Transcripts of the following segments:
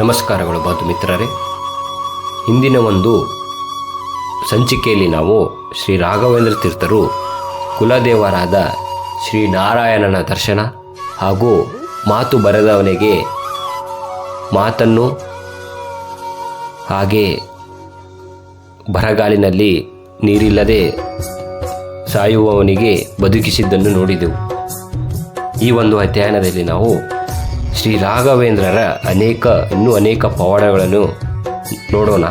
ನಮಸ್ಕಾರಗಳು ಬಾತು ಮಿತ್ರರೇ. ಹಿಂದಿನ ಒಂದು ಸಂಚಿಕೆಯಲ್ಲಿ ನಾವು ಶ್ರೀ ರಾಘವೇಂದ್ರ ತೀರ್ಥರು ಕುಲದೇವರಾದ ಶ್ರೀ ನಾರಾಯಣನ ದರ್ಶನ ಹಾಗೂ ಮಾತು ಬರೆದವನಿಗೆ ಮಾತನ್ನು ಹಾಗೆ ಬರಗಾಲಿನಲ್ಲಿ ನೀರಿಲ್ಲದೆ ಸಾಯುವವನಿಗೆ ಬದುಕಿಸಿದ್ದನ್ನು ನೋಡಿದೆವು. ಈ ಒಂದು ಅಧ್ಯಯನದಲ್ಲಿ ನಾವು ಶ್ರೀ ರಾಘವೇಂದ್ರರ ಅನೇಕ, ಇನ್ನೂ ಅನೇಕ ಪವಾಡಗಳನ್ನು ನೋಡೋಣ.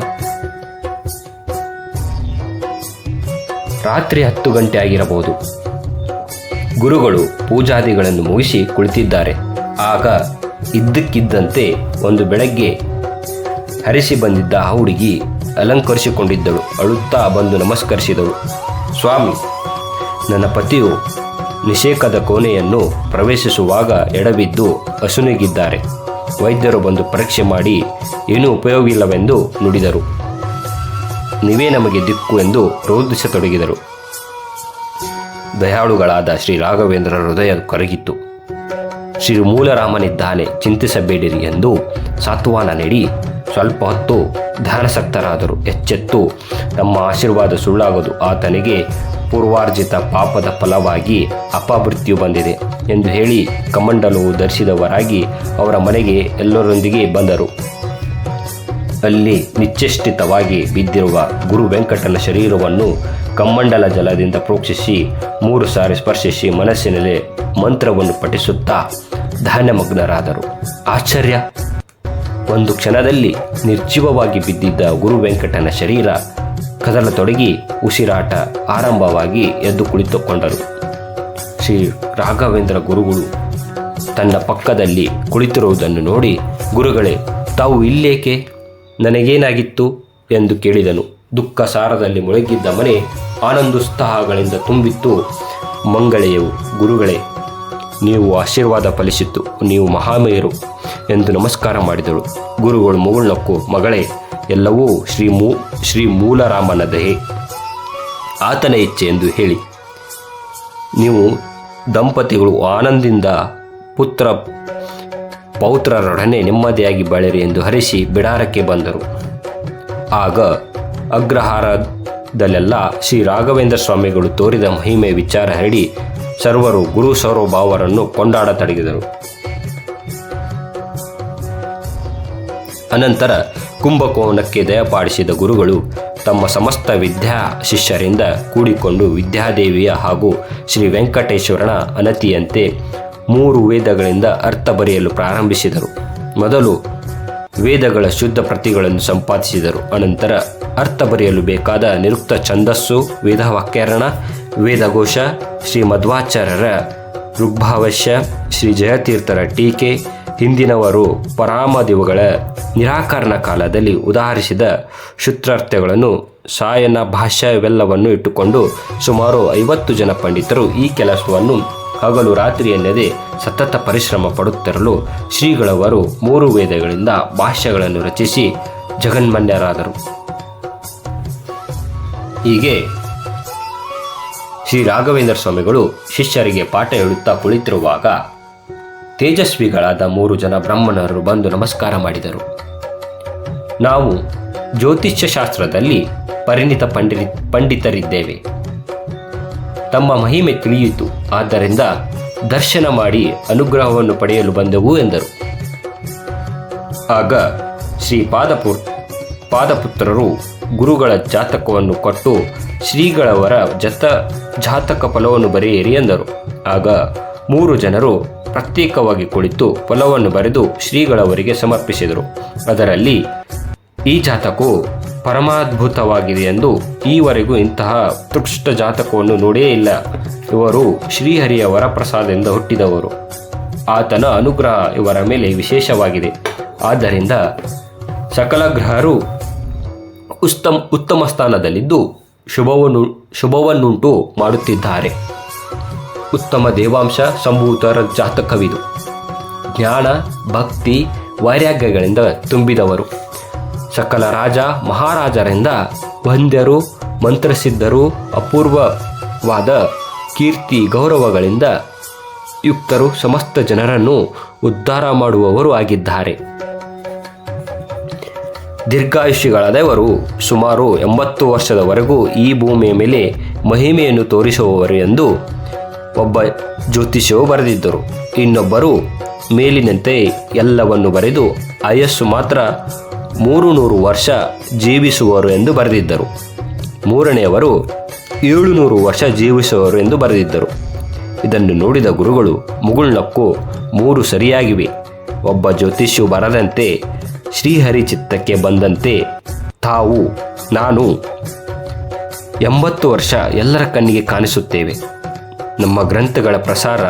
ರಾತ್ರಿ ಹತ್ತು ಗಂಟೆ ಆಗಿರಬಹುದು. ಗುರುಗಳು ಪೂಜಾದಿಗಳನ್ನು ಮುಗಿಸಿ ಕುಳಿತಿದ್ದಾರೆ. ಆಗ ಇದ್ದಕ್ಕಿದ್ದಂತೆ ಒಂದು ಬೆಳಗ್ಗೆ ಹರಿಸಿ ಬಂದಿದ್ದ ಆ ಹುಡುಗಿ ಅಲಂಕರಿಸಿಕೊಂಡಿದ್ದಳು. ಅಳುತ್ತಾ ಬಂದು ನಮಸ್ಕರಿಸಿದಳು. ಸ್ವಾಮಿ, ನನ್ನ ಪತಿಯು ನಿಷೇಕದ ಕೋಣೆಯನ್ನು ಪ್ರವೇಶಿಸುವಾಗ ಎಡವಿದ್ದು ಅಸುನಿಗಿದ್ದಾರೆ ವೈದ್ಯರು ಬಂದು ಪರೀಕ್ಷೆ ಮಾಡಿ ಏನೂ ಉಪಯೋಗವಿಲ್ಲವೆಂದು ನುಡಿದರು. ನೀವೇ ನಮಗೆ ದಿಕ್ಕು ಎಂದು ರೋಧಿಸತೊಡಗಿದರು ದಯಾಳುಗಳಾದ ಶ್ರೀ ರಾಘವೇಂದ್ರ ಹೃದಯ ಕರಗಿತ್ತು. ಶ್ರೀ ಮೂಲರಾಮನಿದ್ದಾನೆ, ಚಿಂತಿಸಬೇಡಿರಿ ಎಂದು ಸಾತ್ವಾನ ನೀಡಿ ಸ್ವಲ್ಪ ಹೊತ್ತು ಧ್ಯಾನಸಕ್ತರಾದರು. ಎಚ್ಚೆತ್ತು ನಮ್ಮ ಆಶೀರ್ವಾದ ಸುಳ್ಳಾಗದು ಆತನಿಗೆ ಪೂರ್ವಾರ್ಜಿತ ಪಾಪದ ಫಲವಾಗಿ ಅಪಮೃತ್ಯು ಬಂದಿದೆ ಎಂದು ಹೇಳಿ ಕಮಂಡಲವು ಧರಿಸಿದವರಾಗಿ ಅವರ ಮನೆಗೆ ಎಲ್ಲರೊಂದಿಗೆ ಬಂದರು. ಅಲ್ಲಿ ನಿಶ್ಚೇಷ್ಟಿತವಾಗಿ ಬಿದ್ದಿರುವ ಗುರು ವೆಂಕಟನ ಶರೀರವನ್ನು ಕಮ್ಮಂಡಲ ಜಲದಿಂದ ಪ್ರೋಕ್ಷಿಸಿ ಮೂರು ಸಾರಿ ಸ್ಪರ್ಶಿಸಿ ಮನಸ್ಸಿನಲ್ಲಿ ಮಂತ್ರವನ್ನು ಪಠಿಸುತ್ತಾ ಧಾನ್ಯಮಗ್ನರಾದರು. ಆಶ್ಚರ್ಯ! ಒಂದು ಕ್ಷಣದಲ್ಲಿ ನಿರ್ಜೀವವಾಗಿ ಬಿದ್ದಿದ್ದ ಗುರು ವೆಂಕಟನ ಶರೀರ ಕದಲತೊಡಗಿ ಉಸಿರಾಟ ಆರಂಭವಾಗಿ ಎದ್ದು ಕುಳಿತುಕೊಂಡರು. ಶ್ರೀ ರಾಘವೇಂದ್ರ ಗುರುಗಳು ತನ್ನ ಪಕ್ಕದಲ್ಲಿ ಕುಳಿತಿರುವುದನ್ನು ನೋಡಿ ಗುರುಗಳೇ, ತಾವು ಇಲ್ಲೇಕೆ? ನನಗೇನಾಗಿತ್ತು? ಎಂದು ಕೇಳಿದನು. ದುಃಖ ಸಾರದಲ್ಲಿ ಮುಳುಗಿದ್ದ ಮನೆ ಆನಂದೋತ್ಸಾಹಗಳಿಂದ ತುಂಬಿತ್ತು. ಮಂಗಳೆಯವು ಗುರುಗಳೇ, ನೀವು ಆಶೀರ್ವಾದ ಫಲಿಸಿತ್ತು, ನೀವು ಮಹಾಮೇಯರು ಎಂದು ನಮಸ್ಕಾರ ಮಾಡಿದಳು. ಗುರುಗಳು ಮುಗುಳ್ನಕ್ಕು, ಮಗಳೇ ಎಲ್ಲವೂ ಶ್ರೀ ಮೂ, ಶ್ರೀ ಮೂಲರಾಮನ ದಯೆ ಆತನ ಇಚ್ಛೆ ಎಂದು ಹೇಳಿ. ನೀವು ದಂಪತಿಗಳು ಆನಂದಿಂದ ಪುತ್ರ, ಪೌತ್ರರೊಡನೆ ನೆಮ್ಮದಿಯಾಗಿ ಬಾಳಿರಿ ಎಂದು ಹರಿಸಿ ಬಿಡಾರಕ್ಕೆ ಬಂದರು. ಆಗ ಅಗ್ರಹಾರದಲ್ಲೆಲ್ಲ ಶ್ರೀ ರಾಘವೇಂದ್ರ ಸ್ವಾಮಿಗಳು ತೋರಿದ ಮಹಿಮೆ ವಿಚಾರ ಹರಡಿ ಸರ್ವರು ಗುರು ಸೌರಭಾವರನ್ನು ಕೊಂಡಾಡತೊಡಗಿದರು ಅನಂತರ ಕುಂಭಕೋಣಕ್ಕೆ ದಯಪಾಡಿಸಿದ ಗುರುಗಳು ತಮ್ಮ ಸಮಸ್ತ ವಿದ್ಯಾ ಶಿಷ್ಯರಿಂದ ಕೂಡಿಕೊಂಡು ವಿದ್ಯಾದೇವಿಯ ಹಾಗೂ ಶ್ರೀ ವೆಂಕಟೇಶ್ವರನ ಅನತಿಯಂತೆ ಮೂರು ವೇದಗಳಿಂದ ಅರ್ಥ ಬರೆಯಲು ಪ್ರಾರಂಭಿಸಿದರು. ಮೊದಲು ವೇದಗಳ ಶುದ್ಧ ಪ್ರತಿಗಳನ್ನು ಸಂಪಾದಿಸಿದರು. ಅನಂತರ ಅರ್ಥ ಬರೆಯಲು ಬೇಕಾದ ನಿರುಕ್ತ ಛಂದಸ್ಸು, ವೇದವಾಕ್ಯರಣ, ವೇದಘೋಷ ಶ್ರೀ ಮಧ್ವಾಚಾರ್ಯರ ಋಗ್ಭಾವಶ್ಯ, ಶ್ರೀ ಜಯತೀರ್ಥರ ಟೀಕೆ ಹಿಂದಿನವರು ಪರಾಮದಿವುಗಳ ನಿರಾಕರಣ ಕಾಲದಲ್ಲಿ ಉದಾಹರಿಸಿದ ಶುತ್ರಾರ್ಥಗಳನ್ನು ಸಾಯನ ಭಾಷ್ಯ ಇವೆಲ್ಲವನ್ನು ಇಟ್ಟುಕೊಂಡು ಸುಮಾರು ಐವತ್ತು ಜನ ಪಂಡಿತರು ಈ ಕೆಲಸವನ್ನು ಹಗಲು ರಾತ್ರಿ ಎನ್ನದೆ ಸತತ ಪರಿಶ್ರಮ ಪಡುತ್ತಿರಲು ಶ್ರೀಗಳವರು ಮೂರು ವೇದಗಳಿಂದ ಭಾಷ್ಯಗಳನ್ನು ರಚಿಸಿ ಜಗನ್ಮನ್ಯರಾದರು. ಹೀಗೆ ಶ್ರೀ ರಾಘವೇಂದ್ರ ಸ್ವಾಮಿಗಳು ಶಿಷ್ಯರಿಗೆ ಪಾಠ ಹೇಳುತ್ತಾ ಕುಳಿತಿರುವಾಗ ತೇಜಸ್ವಿಗಳಾದ ಮೂರು ಜನ ಬ್ರಾಹ್ಮಣರು ಬಂದು ನಮಸ್ಕಾರ ಮಾಡಿದರು. ನಾವು ಜ್ಯೋತಿಷ್ಯ ಶಾಸ್ತ್ರದಲ್ಲಿ ಪರಿಣಿತ ಪಂಡಿ ಪಂಡಿತರಿದ್ದೇವೆ. ತಮ್ಮ ಮಹಿಮೆ ತಿಳಿಯಿತು. ಆದ್ದರಿಂದ ದರ್ಶನ ಮಾಡಿ ಅನುಗ್ರಹವನ್ನು ಪಡೆಯಲು ಬಂದೆವು ಎಂದರು. ಆಗ ಶ್ರೀ ಪಾದಪುರ್ ಪಾದಪುತ್ರರು ಗುರುಗಳ ಜಾತಕವನ್ನು ಕೊಟ್ಟು ಶ್ರೀಗಳವರ ಜತ, ಜಾತಕ ಫಲವನ್ನು ಬರೆಯಿರಿ ಎಂದರು. ಆಗ ಮೂರು ಜನರು ಪ್ರತ್ಯೇಕವಾಗಿ ಕುಳಿತು ಫಲವನ್ನು ಬರೆದು ಶ್ರೀಗಳವರಿಗೆ ಸಮರ್ಪಿಸಿದರು. ಅದರಲ್ಲಿ, ಈ ಜಾತಕವು ಪರಮಾದ್ಭುತವಾಗಿದೆ ಎಂದು ಈವರೆಗೂ ಇಂತಹ ಉತ್ಕೃಷ್ಟ ಜಾತಕವನ್ನು ನೋಡೇ ಇಲ್ಲ. ಇವರು ಶ್ರೀಹರಿಯವರ ಪ್ರಸಾದದಿಂದ ಹುಟ್ಟಿದವರು. ಆತನ ಅನುಗ್ರಹ ಇವರ ಮೇಲೆ ವಿಶೇಷವಾಗಿದೆ. ಆದ್ದರಿಂದ ಸಕಲ ಗ್ರಹರು ಉತ್ತಮ ಉತ್ತಮ ಸ್ಥಾನದಲ್ಲಿದ್ದು ಶುಭವನ್ನು ಶುಭವನ್ನುಂಟು ಮಾಡುತ್ತಿದ್ದಾರೆ. ಉತ್ತಮ ದೇವಾಂಶ ಸಂಭೂತರ ಜಾತಕವಿದು. ಜ್ಞಾನ, ಭಕ್ತಿ, ವೈರಾಗ್ಯಗಳಿಂದ ತುಂಬಿದವರು. ಸಕಲ ರಾಜ, ಮಹಾರಾಜರಿಂದ ವಂದ್ಯರು, ಮಂತ್ರಸಿದ್ಧರು, ಅಪೂರ್ವವಾದ ಕೀರ್ತಿ, ಗೌರವಗಳಿಂದ ಯುಕ್ತರು ಸಮಸ್ತ ಜನರನ್ನು ಉದ್ಧಾರ ಮಾಡುವವರು ಆಗಿದ್ದಾರೆ. ದೀರ್ಘಾಯುಷಿಗಳಾದವರು ಸುಮಾರು ಎಂಬತ್ತು ವರ್ಷದವರೆಗೂ ಈ ಭೂಮಿಯ ಮೇಲೆ ಮಹಿಮೆಯನ್ನು ತೋರಿಸುವವರು ಎಂದು ಒಬ್ಬ ಜ್ಯೋತಿಷ್ಯವು ಬರೆದಿದ್ದರು. ಇನ್ನೊಬ್ಬರು ಮೇಲಿನಂತೆ ಎಲ್ಲವನ್ನು ಬರೆದು ಆಯಸ್ಸು ಮಾತ್ರ ಮೂರು ನೂರು ವರ್ಷ ಜೀವಿಸುವರು ಎಂದು ಬರೆದಿದ್ದರು. ಮೂರನೆಯವರು ಏಳುನೂರು ವರ್ಷ ಜೀವಿಸುವರು ಎಂದು ಬರೆದಿದ್ದರು. ಇದನ್ನು ನೋಡಿದ ಗುರುಗಳು ಮುಗುಳ್ನಕ್ಕು ಮೂರು ಸರಿಯಾಗಿವೆ. ಒಬ್ಬ ಜ್ಯೋತಿಷ್ಯು ಬರದಂತೆ ಶ್ರೀಹರಿ ಚಿತ್ತಕ್ಕೆ ಬಂದಂತೆ, ತಾವು, ನಾನು ಎಂಬತ್ತು ವರ್ಷ ಎಲ್ಲರ ಕಣ್ಣಿಗೆ ಕಾಣಿಸುತ್ತೇವೆ. ನಮ್ಮ ಗ್ರಂಥಗಳ ಪ್ರಸಾರ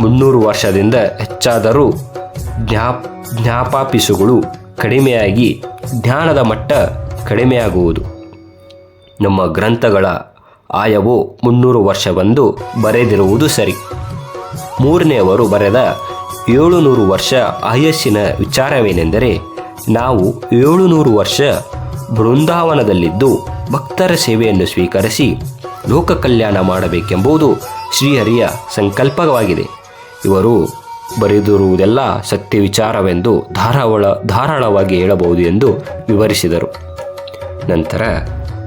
ಮುನ್ನೂರು ವರ್ಷದಿಂದ ಹೆಚ್ಚಾದರೂ ಜ್ಞಾಪ್, ಜ್ಞಾಪಾಪಿಸುಗಳು ಕಡಿಮೆಯಾಗಿ ಜ್ಞಾನದ ಮಟ್ಟ ಕಡಿಮೆಯಾಗುವುದು. ನಮ್ಮ ಗ್ರಂಥಗಳ ಆಯವು ಮುನ್ನೂರು ವರ್ಷವೆಂದು ಬರೆದಿರುವುದು ಸರಿ. ಮೂರನೆಯವರು ಬರೆದ ಏಳುನೂರು ವರ್ಷ ಆಯಸ್ಸಿನ ವಿಚಾರವೇನೆಂದರೆ, ನಾವು ಏಳುನೂರು ವರ್ಷ ಬೃಂದಾವನದಲ್ಲಿದ್ದು ಭಕ್ತರ ಸೇವೆಯನ್ನು ಸ್ವೀಕರಿಸಿ ಲೋಕ ಕಲ್ಯಾಣ ಮಾಡಬೇಕೆಂಬುದು ಶ್ರೀಹರಿಯ ಸಂಕಲ್ಪವಾಗಿದೆ. ಇವರು ಬರೆದಿರುವುದೆಲ್ಲ ಸತ್ಯ ವಿಚಾರವೆಂದು ಧಾರಾವಳ ಧಾರಾಳವಾಗಿ ಹೇಳಬಹುದು ಎಂದು ವಿವರಿಸಿದರು. ನಂತರ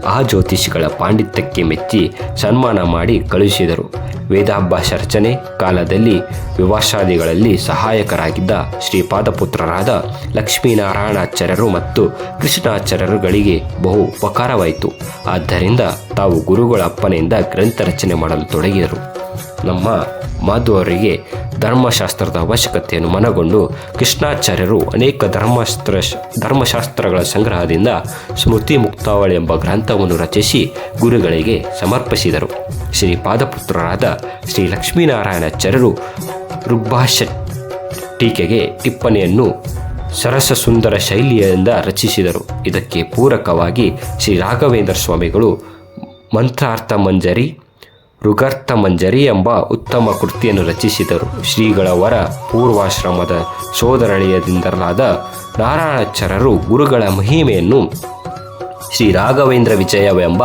ಆ ಜ್ಯೋತಿಷಿಗಳ ಪಾಂಡಿತ್ಯಕ್ಕೆ ಮೆಚ್ಚಿ ಸನ್ಮಾನ ಮಾಡಿ ಕಳುಹಿಸಿದರು. ವೇದಾಭ್ಯಾಸ ರಚನೆ ಕಾಲದಲ್ಲಿ ವಿವಾಸಾದಿಗಳಲ್ಲಿ ಸಹಾಯಕರಾಗಿದ್ದ ಶ್ರೀಪಾದಪುತ್ರರಾದ ಲಕ್ಷ್ಮೀನಾರಾಯಣಾಚಾರ್ಯರು ಮತ್ತು ಕೃಷ್ಣಾಚಾರ್ಯರುಗಳಿಗೆ ಬಹು ಉಪಕಾರವಾಯಿತು. ಆದ್ದರಿಂದ ತಾವು ಗುರುಗಳ ಅಪ್ಪನೆಯಿಂದ ಗ್ರಂಥ ರಚನೆ ಮಾಡಲು ತೊಡಗಿದರು. ನಮ್ಮ ಮಾಧುವರಿಗೆ ಧರ್ಮಶಾಸ್ತ್ರದ ಅವಶ್ಯಕತೆಯನ್ನು ಮನಗೊಂಡು ಕೃಷ್ಣಾಚಾರ್ಯರು ಅನೇಕ ಧರ್ಮಾಸ್ತ್ರ ಧರ್ಮಶಾಸ್ತ್ರಗಳ ಸಂಗ್ರಹದಿಂದ ಸ್ಮೃತಿ ಮುಕ್ತಾವಳಿ ಎಂಬ ಗ್ರಂಥವನ್ನು ರಚಿಸಿ ಗುರುಗಳಿಗೆ ಸಮರ್ಪಿಸಿದರು. ಶ್ರೀ ಪಾದಪುತ್ರರಾದ ಶ್ರೀ ಲಕ್ಷ್ಮೀನಾರಾಯಣಾಚಾರ್ಯರು ಋಗ್ಭಾಷ್ಯ ಟೀಕೆಗೆ ಟಿಪ್ಪಣಿಯನ್ನು ಸರಸ ಸುಂದರ ಶೈಲಿಯಿಂದ ರಚಿಸಿದರು. ಇದಕ್ಕೆ ಪೂರಕವಾಗಿ ಶ್ರೀ ರಾಘವೇಂದ್ರ ಸ್ವಾಮಿಗಳು ಮಂತ್ರಾರ್ಥ ಮಂಜರಿ ಋಗರ್ಥ ಮಂಜರಿ ಎಂಬ ಉತ್ತಮ ಕೃತಿಯನ್ನು ರಚಿಸಿದರು. ಶ್ರೀಗಳವರ ಪೂರ್ವಾಶ್ರಮದ ಸೋದರಳಿಯದಿಂದಲಾದ ನಾರಾಯಣಾಚಾರ್ಯರು ಗುರುಗಳ ಮಹಿಮೆಯನ್ನು ಶ್ರೀ ರಾಘವೇಂದ್ರ ವಿಜಯವೆಂಬ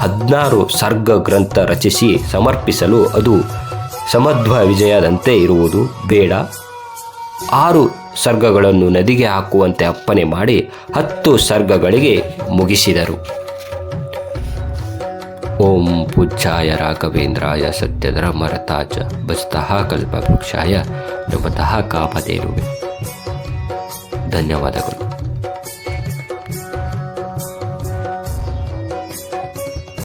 ಹದಿನಾರು ಸರ್ಗ ಗ್ರಂಥ ರಚಿಸಿ ಸಮರ್ಪಿಸಲು ಅದು ಸಮಧ್ವ ವಿಜಯದಂತೆ ಇರುವುದು ಬೇಡ. ಆರು ಸರ್ಗಗಳನ್ನು ನದಿಗೆ ಹಾಕುವಂತೆ ಅಪ್ಪಣೆ ಮಾಡಿ ಹತ್ತು ಸರ್ಗಗಳಿಗೆ ಮುಗಿಸಿದರು. ಓಂ ಪೂಜ್ಯಾಯ ರಾಘವೇಂದ್ರಾಯ ಸತ್ಯಧರ್ಮರತಾಚ ಬಸ್ತಃ ಕಲ್ಪವೃಕ್ಷಾಯ ನಮತಃ ಕಾಪದೇರುವೆ ಧನ್ಯವಾದಗಳು.